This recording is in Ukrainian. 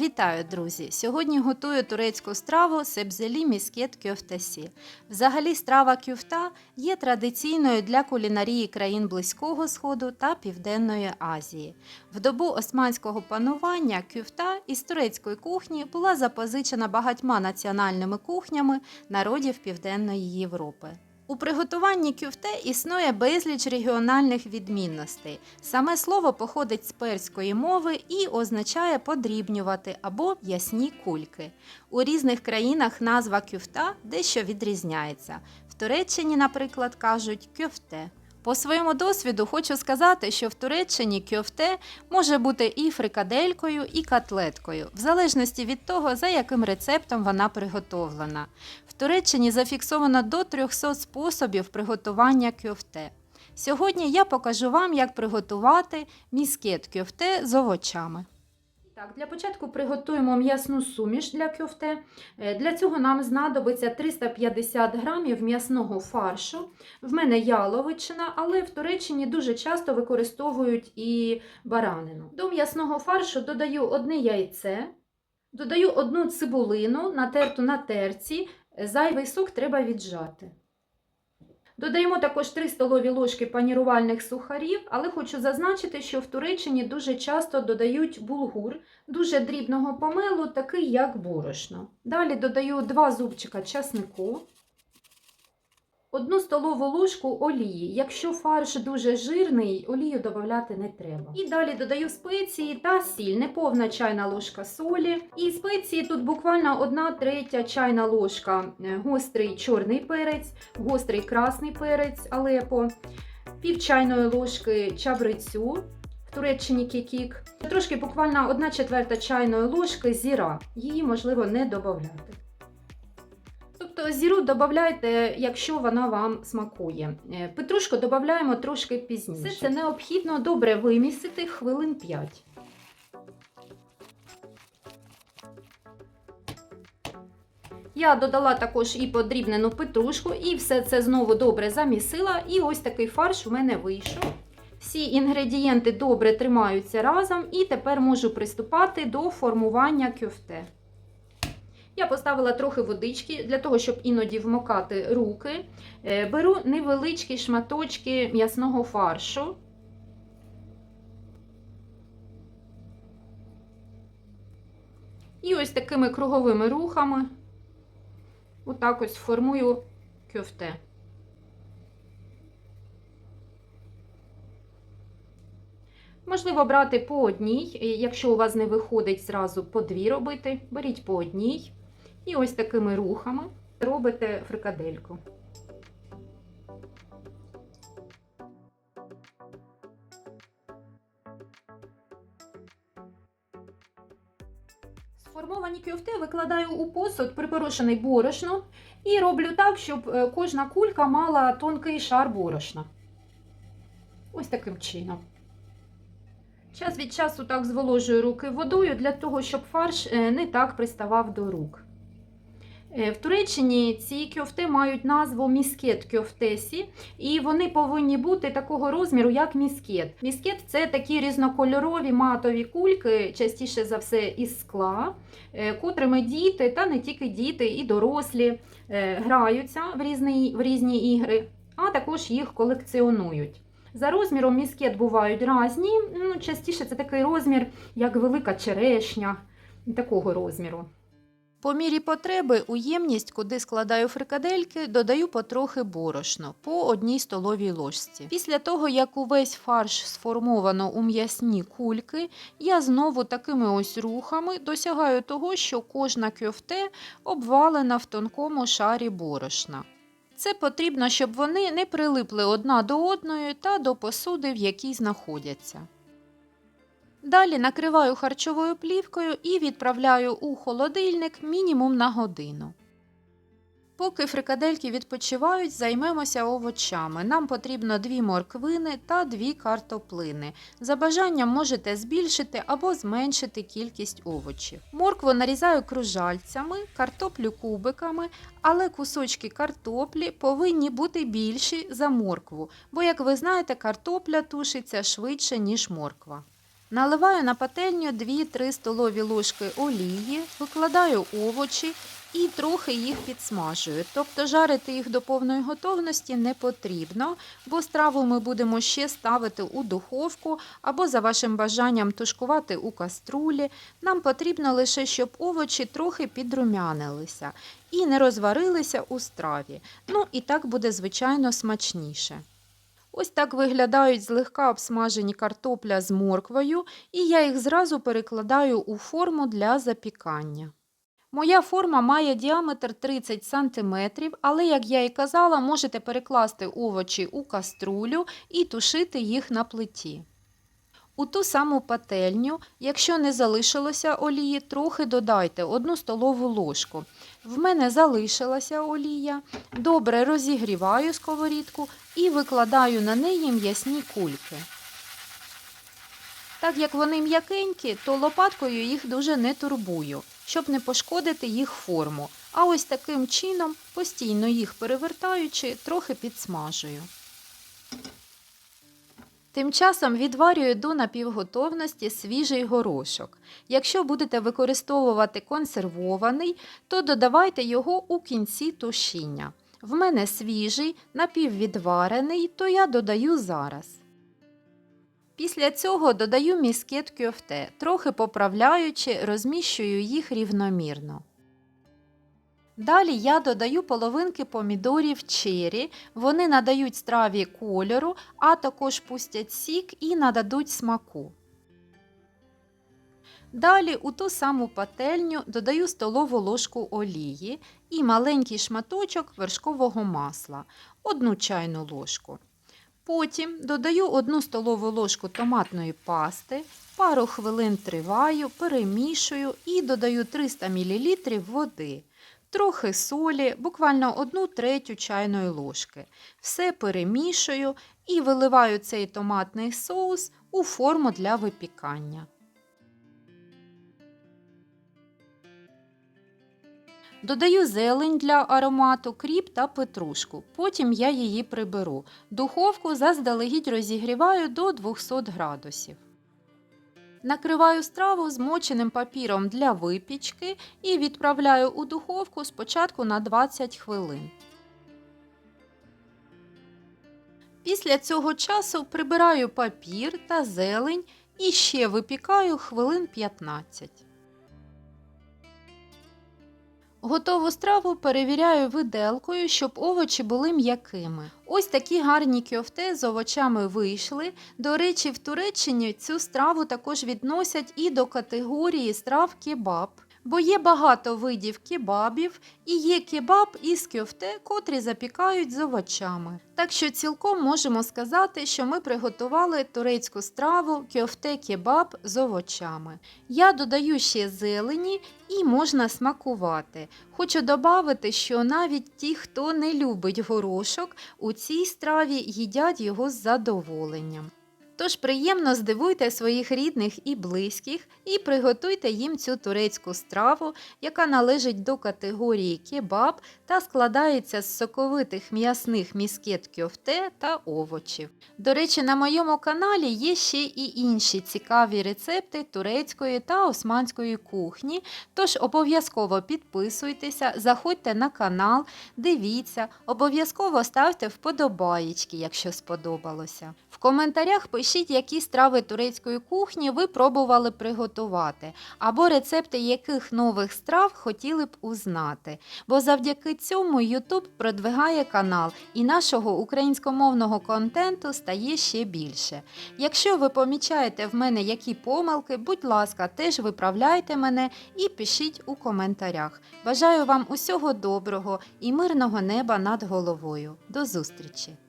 Вітаю, друзі! Сьогодні готую турецьку страву себзелі міскет кьофтесі. Взагалі, страва кюфта є традиційною для кулінарії країн Близького Сходу та Південної Азії. В добу османського панування кюфта із турецької кухні була запозичена багатьма національними кухнями народів Південної Європи. У приготуванні кюфте існує безліч регіональних відмінностей. Саме слово походить з перської мови і означає подрібнювати або ясні кульки. У різних країнах назва кюфта дещо відрізняється. В Туреччині, наприклад, кажуть кюфте. По своєму досвіду хочу сказати, що в Туреччині кьофте може бути і фрикаделькою, і котлеткою, в залежності від того, за яким рецептом вона приготовлена. В Туреччині зафіксовано до 300 способів приготування кьофте. Сьогодні я покажу вам, як приготувати міскет кьофте з овочами. Так, для початку приготуємо м'ясну суміш для кьофте. Е, Для цього нам знадобиться 350 грамів м'ясного фаршу. В мене яловичина, але в Туреччині дуже часто використовують і баранину. До м'ясного фаршу додаю одне яйце, додаю одну цибулину, натерту на терці. Зайвий сок треба віджати. Додаємо також 3 столові ложки панірувальних сухарів, але хочу зазначити, що в Туреччині дуже часто додають булгур дуже дрібного помелу, такий як борошно. Далі додаю 2 зубчика часнику, 1 столову ложку олії. Якщо фарш дуже жирний, олію додати не треба. І далі додаю спеції та сіль, неповна чайна ложка солі. І спеції тут буквально 1 третя чайна ложка е, гострий чорний перець, гострий красний перець алепо, пів чайної ложки чабрицю. В Туреччині кікік, трошки буквально 1 четверта чайної ложки зіра. Її можливо не додати. Тобто зіру додавайте, якщо вона вам смакує. Е, Петрушку додаємо трошки пізніше. Все це необхідно добре вимісити хвилин 5. Я додала також і подрібнену петрушку, і все це знову добре замісила. І ось такий фарш у мене вийшов. Всі інгредієнти добре тримаються разом, і тепер можу приступати до формування кюфте. Я поставила трохи водички для того, щоб іноді вмокати руки. Е, Беру невеличкі шматочки м'ясного фаршу. І ось такими круговими рухами отак ось формую кюфте. Можливо брати по одній, якщо у вас не виходить зразу по дві робити, беріть по одній. І ось такими рухами робите фрикадельку. Сформовані кюфти викладаю у посуд, припорошений борошном, і роблю так, щоб е, кожна кулька мала тонкий шар борошна. Ось таким чином. Час від часу так зволожую руки водою для того, щоб фарш е, не так приставав до рук. Е, В Туреччині ці кьофти мають назву міскет кьофтесі, і вони повинні бути такого розміру, як міскет. Міскет це такі різнокольорові матові кульки, частіше за все із скла, е, котрими діти, та не тільки діти, і дорослі е, граються в різні, в різні ігри, а також їх колекціонують. За розміром міскет бувають різні, ну, частіше це такий розмір, як велика черешня, такого розміру. По мірі потреби у ємність, куди складаю фрикадельки, додаю потрохи борошно по одній столовій ложці. Після того, як увесь фарш сформовано у м'ясні кульки, я знову такими ось рухами досягаю того, що кожна кьофте обвалена в тонкому шарі борошна. Це потрібно, щоб вони не прилипли одна до одної та до посуди, в якій знаходяться. Далі накриваю харчовою плівкою і відправляю у холодильник мінімум на годину. Поки фрикадельки відпочивають, займемося овочами. Нам потрібно 2 морквини та 2 картоплини. За бажанням можете збільшити або зменшити кількість овочів. Моркву нарізаю кружальцями, картоплю кубиками, але кусочки картоплі повинні бути більші за моркву, бо, як ви знаєте, картопля тушиться швидше, ніж морква. Наливаю на пательню 2-3 столові ложки олії, викладаю овочі і трохи їх підсмажую. Тобто жарити їх до повної готовності не потрібно, бо страву ми будемо ще ставити у духовку або за вашим бажанням тушкувати у каструлі. Нам потрібно лише, щоб овочі трохи підрумянилися і не розварилися у страві. Ну і так буде звичайно смачніше. Ось так виглядають злегка обсмажені картопля з морквою, і я їх зразу перекладаю у форму для запікання. Моя форма має діаметр 30 см, але, як я і казала, можете перекласти овочі у каструлю і тушити їх на плиті. У ту саму пательню, якщо не залишилося олії, трохи додайте 1 столову ложку. В мене залишилася олія. Добре розігріваю сковорідку і викладаю на неї м'ясні кульки. Так як вони м'якенькі, то лопаткою їх дуже не турбую, щоб не пошкодити їх форму. А ось таким чином, постійно їх перевертаючи, трохи підсмажую. Тим часом відварюю до напівготовності свіжий горошок. Якщо будете використовувати консервований, то додавайте його у кінці тушіння. В мене свіжий, напіввідварений, то я додаю зараз. Після цього додаю міскет кьофте, трохи поправляючи, розміщую їх рівномірно. Далі я додаю половинки помідорів чері, вони надають страві кольору, а також пустять сік і нададуть смаку. Далі у ту саму пательню додаю столову ложку олії і маленький шматочок вершкового масла, одну чайну ложку. Потім додаю 1 столову ложку томатної пасти, пару хвилин триваю, перемішую і додаю 300 мл води, трохи солі, буквально 1 третю чайної ложки. Все перемішую і виливаю цей томатний соус у форму для випікання. Додаю зелень для аромату, кріп та петрушку. Потім я її приберу. Духовку заздалегідь розігріваю до 200 градусів. Накриваю страву змоченим папіром для випічки і відправляю у духовку спочатку на 20 хвилин. Після цього часу прибираю папір та зелень і ще випікаю хвилин 15. Готову страву перевіряю виделкою, щоб овочі були м'якими. Ось такі гарні кьофте з овочами вийшли. До речі, в Туреччині цю страву також відносять і до категорії страв кебаб. Бо є багато видів кебабів і є кебаб із кьофте, котрі запікають з овочами. Так що цілком можемо сказати, що ми приготували турецьку страву кьофте кебаб з овочами. Я додаю ще зелені і можна смакувати. Хочу додати, що навіть ті, хто не любить горошок, у цій страві їдять його з задоволенням. Тож приємно здивуйте своїх рідних і близьких і приготуйте їм цю турецьку страву, яка належить до категорії кебаб та складається з соковитих м'ясних міскет кьофте та овочів. До речі, на моєму каналі є ще і інші цікаві рецепти турецької та османської кухні, тож обов'язково підписуйтеся, заходьте на канал, дивіться, обов'язково ставте вподобаєчки, якщо сподобалося. В коментарях пишіть, які страви турецької кухні ви пробували приготувати, або рецепти яких нових страв хотіли б узнати. Бо завдяки цьому YouTube продвигає канал і нашого українськомовного контенту стає ще більше. Якщо ви помічаєте в мене які помилки, будь ласка, теж виправляйте мене і пишіть у коментарях. Бажаю вам усього доброго і мирного неба над головою. До зустрічі!